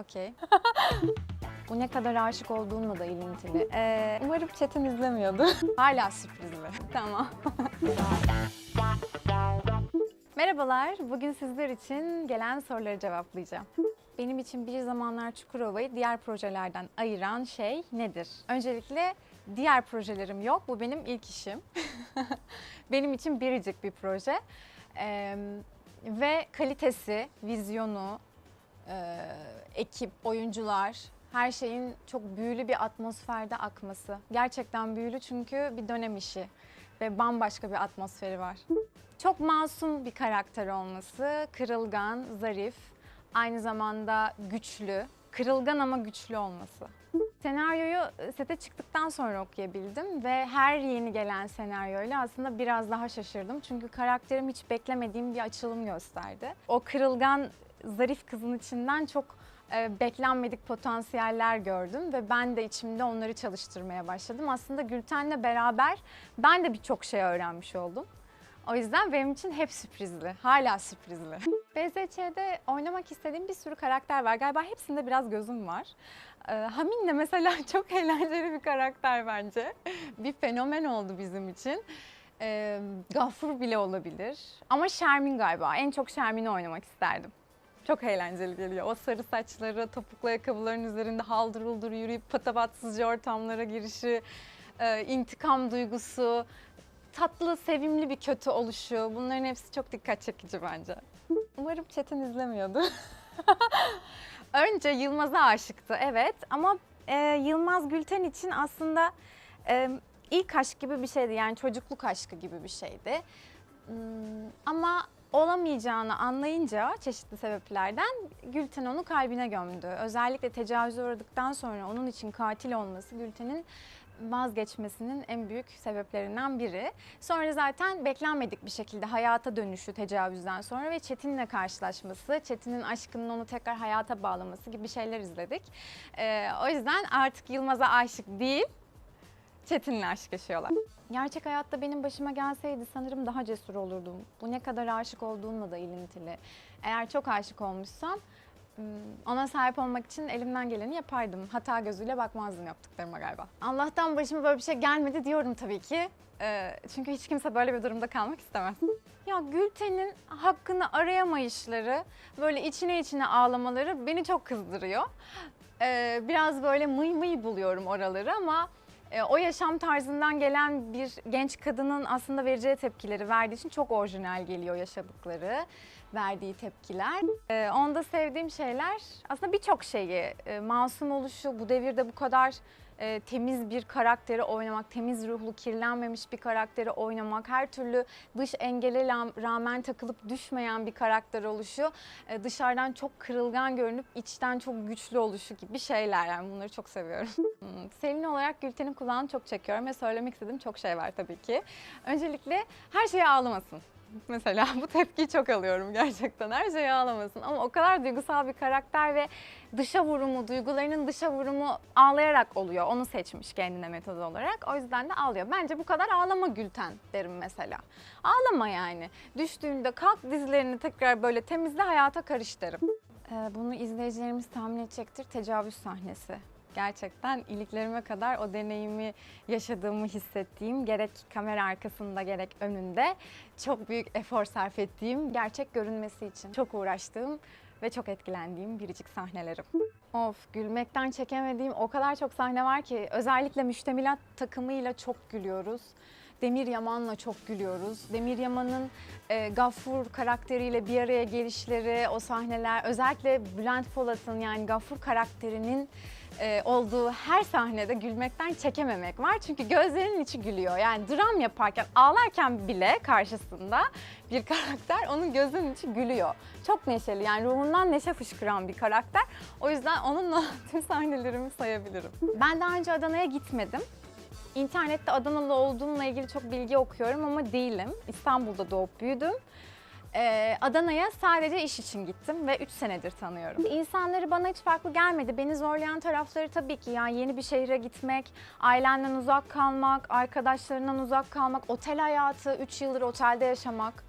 okey. Bu ne kadar aşık olduğunla da ilintili. Ee, umarım Çetin izlemiyordu. Hala sürprizli. Tamam. Merhabalar, bugün sizler için gelen soruları cevaplayacağım. Benim için bir zamanlar Çukurova'yı diğer projelerden ayıran şey nedir? Öncelikle diğer projelerim yok, bu benim ilk işim. benim için biricik bir proje. Ee, ve kalitesi, vizyonu, e, ekip, oyuncular, her şeyin çok büyülü bir atmosferde akması. Gerçekten büyülü çünkü bir dönem işi ve bambaşka bir atmosferi var. Çok masum bir karakter olması, kırılgan, zarif, aynı zamanda güçlü, kırılgan ama güçlü olması. Senaryoyu sete çıktıktan sonra okuyabildim ve her yeni gelen senaryoyla aslında biraz daha şaşırdım. Çünkü karakterim hiç beklemediğim bir açılım gösterdi. O kırılgan, zarif kızın içinden çok e, beklenmedik potansiyeller gördüm ve ben de içimde onları çalıştırmaya başladım. Aslında Gülten'le beraber ben de birçok şey öğrenmiş oldum. O yüzden benim için hep sürprizli. Hala sürprizli. BZÇ'de oynamak istediğim bir sürü karakter var. Galiba hepsinde biraz gözüm var. Ee, Hamin de mesela çok eğlenceli bir karakter bence. Bir fenomen oldu bizim için. Ee, Gaffur bile olabilir. Ama Şermin galiba. En çok Şermin'i oynamak isterdim. Çok eğlenceli geliyor. O sarı saçları, topuklu ayakkabıların üzerinde haldır huldur yürüyüp patavatsızca ortamlara girişi, e, intikam duygusu, tatlı, sevimli bir kötü oluşu. Bunların hepsi çok dikkat çekici bence. Umarım Çetin izlemiyordu. Önce Yılmaz'a aşıktı evet ama e, Yılmaz Gülten için aslında e, ilk aşk gibi bir şeydi yani çocukluk aşkı gibi bir şeydi. Hmm, ama olamayacağını anlayınca çeşitli sebeplerden Gülten onu kalbine gömdü. Özellikle tecavüze uğradıktan sonra onun için katil olması Gülten'in vazgeçmesinin en büyük sebeplerinden biri. Sonra zaten beklenmedik bir şekilde hayata dönüşü tecavüzden sonra ve Çetin'le karşılaşması, Çetin'in aşkının onu tekrar hayata bağlaması gibi şeyler izledik. Ee, o yüzden artık Yılmaz'a aşık değil, Çetin'le aşk yaşıyorlar. Gerçek hayatta benim başıma gelseydi sanırım daha cesur olurdum. Bu ne kadar aşık olduğumla da ilintili. Eğer çok aşık olmuşsam Ona sahip olmak için elimden geleni yapardım. Hata gözüyle bakmazdım yaptıklarıma galiba. Allah'tan başıma böyle bir şey gelmedi diyorum tabii ki. Ee, çünkü hiç kimse böyle bir durumda kalmak istemez. Ya Gülten'in hakkını arayamayışları, böyle içine içine ağlamaları beni çok kızdırıyor. Ee, biraz böyle mıy mıy buluyorum oraları ama e, o yaşam tarzından gelen bir genç kadının aslında vereceği tepkileri verdiği için çok orijinal geliyor yaşadıkları, verdiği tepkiler. E, onda sevdiğim şeyler aslında birçok şeyi, e, masum oluşu, bu devirde bu kadar e, temiz bir karakteri oynamak, temiz ruhlu, kirlenmemiş bir karakteri oynamak, her türlü dış engele rağmen takılıp düşmeyen bir karakter oluşu, e, dışarıdan çok kırılgan görünüp içten çok güçlü oluşu gibi şeyler yani bunları çok seviyorum. Hmm, Selin olarak Gülten'in kulağını çok çekiyorum ve söylemek istediğim çok şey var tabii ki. Öncelikle her şeye ağlamasın. Mesela bu tepkiyi çok alıyorum gerçekten. Her şeye ağlamasın ama o kadar duygusal bir karakter ve dışa vurumu, duygularının dışa vurumu ağlayarak oluyor. Onu seçmiş kendine metod olarak. O yüzden de ağlıyor. Bence bu kadar ağlama Gülten derim mesela. Ağlama yani. Düştüğünde kalk dizlerini tekrar böyle temizle hayata karış derim. Ee, bunu izleyicilerimiz tahmin edecektir. Tecavüz sahnesi. Gerçekten iliklerime kadar o deneyimi yaşadığımı hissettiğim gerek kamera arkasında gerek önünde çok büyük efor sarf ettiğim gerçek görünmesi için çok uğraştığım ve çok etkilendiğim biricik sahnelerim. Of gülmekten çekemediğim o kadar çok sahne var ki özellikle müştemilat takımıyla çok gülüyoruz. Demir Yaman'la çok gülüyoruz. Demir Yaman'ın e, Gaffur karakteriyle bir araya gelişleri, o sahneler, özellikle Bülent Polat'ın yani Gaffur karakterinin e, olduğu her sahnede gülmekten çekememek var. Çünkü gözlerinin içi gülüyor. Yani dram yaparken, ağlarken bile karşısında bir karakter onun gözünün içi gülüyor. Çok neşeli yani ruhundan neşe fışkıran bir karakter. O yüzden onunla tüm sahnelerimi sayabilirim. Ben daha önce Adana'ya gitmedim. İnternette Adanalı olduğumla ilgili çok bilgi okuyorum ama değilim. İstanbul'da doğup büyüdüm. Ee, Adana'ya sadece iş için gittim ve 3 senedir tanıyorum. İnsanları bana hiç farklı gelmedi. Beni zorlayan tarafları tabii ki yani yeni bir şehre gitmek, ailenden uzak kalmak, arkadaşlarından uzak kalmak, otel hayatı, 3 yıldır otelde yaşamak.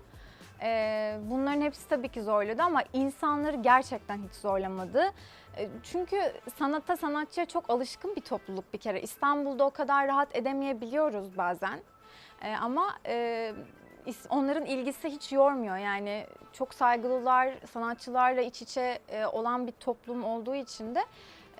Ee, bunların hepsi tabii ki zorladı ama insanları gerçekten hiç zorlamadı. Ee, Çünkü sanata, sanatçıya çok alışkın bir topluluk bir kere. İstanbul'da o kadar rahat edemeyebiliyoruz bazen. Ee, ama e, onların ilgisi hiç yormuyor. Yani çok saygılılar, sanatçılarla iç içe e, olan bir toplum olduğu için de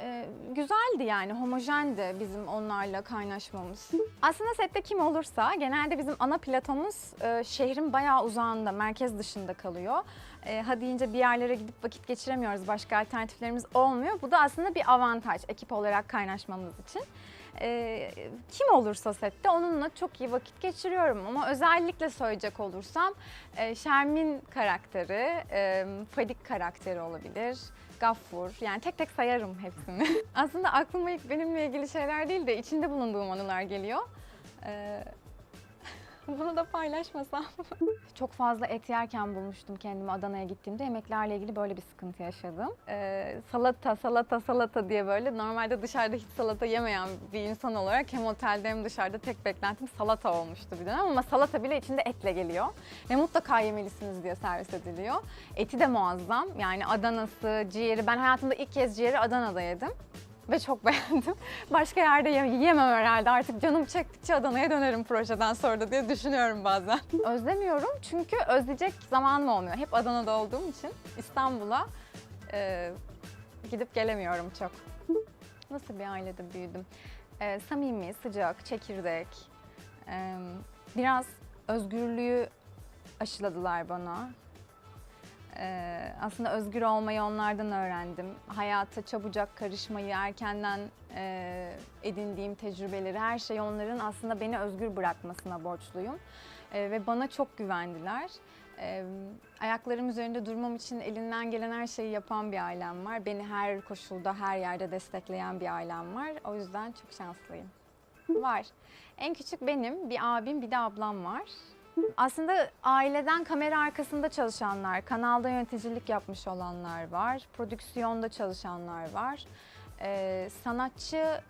e, güzeldi yani homojendi bizim onlarla kaynaşmamız. Aslında sette kim olursa genelde bizim ana platomuz e, şehrin bayağı uzağında, merkez dışında kalıyor. E, ha deyince bir yerlere gidip vakit geçiremiyoruz, başka alternatiflerimiz olmuyor. Bu da aslında bir avantaj ekip olarak kaynaşmamız için. E, kim olursa sette onunla çok iyi vakit geçiriyorum ama özellikle söyleyecek olursam e, Şermin karakteri, e, Fadik karakteri olabilir. Gaffur. Yani tek tek sayarım hepsini. Aslında aklıma ilk benimle ilgili şeyler değil de içinde bulunduğum anılar geliyor. Ee, bunu da paylaşmasam. Çok fazla et yerken bulmuştum kendimi Adana'ya gittiğimde. Yemeklerle ilgili böyle bir sıkıntı yaşadım. Ee, salata, salata, salata diye böyle normalde dışarıda hiç salata yemeyen bir insan olarak hem otelde hem dışarıda tek beklentim salata olmuştu bir dönem. Ama salata bile içinde etle geliyor. Ve mutlaka yemelisiniz diye servis ediliyor. Eti de muazzam. Yani Adana'sı, ciğeri. Ben hayatımda ilk kez ciğeri Adana'da yedim. Ve çok beğendim. Başka yerde ye- yiyemem herhalde. Artık canım çektikçe Adana'ya dönerim projeden sonra da diye düşünüyorum bazen. Özlemiyorum çünkü özleyecek zamanım olmuyor. Hep Adana'da olduğum için İstanbul'a e, gidip gelemiyorum çok. Nasıl bir ailede büyüdüm? E, samimi, sıcak, çekirdek. E, biraz özgürlüğü aşıladılar bana. Ee, aslında özgür olmayı onlardan öğrendim. Hayata çabucak karışmayı, erkenden e, edindiğim tecrübeleri, her şeyi onların aslında beni özgür bırakmasına borçluyum. Ee, ve bana çok güvendiler. Ee, ayaklarım üzerinde durmam için elinden gelen her şeyi yapan bir ailem var. Beni her koşulda, her yerde destekleyen bir ailem var. O yüzden çok şanslıyım. Var. En küçük benim, bir abim, bir de ablam var. Aslında aileden kamera arkasında çalışanlar, kanalda yöneticilik yapmış olanlar var, prodüksiyonda çalışanlar var. Ee, sanatçı,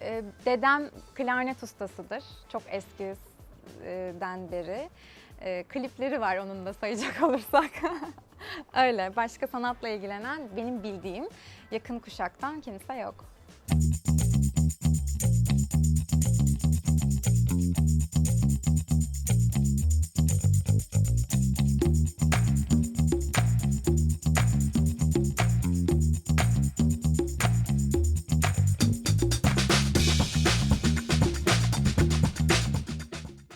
e, dedem klarnet ustasıdır. Çok eskiden beri. Ee, klipleri var onun da sayacak olursak. Öyle. Başka sanatla ilgilenen benim bildiğim yakın kuşaktan kimse yok.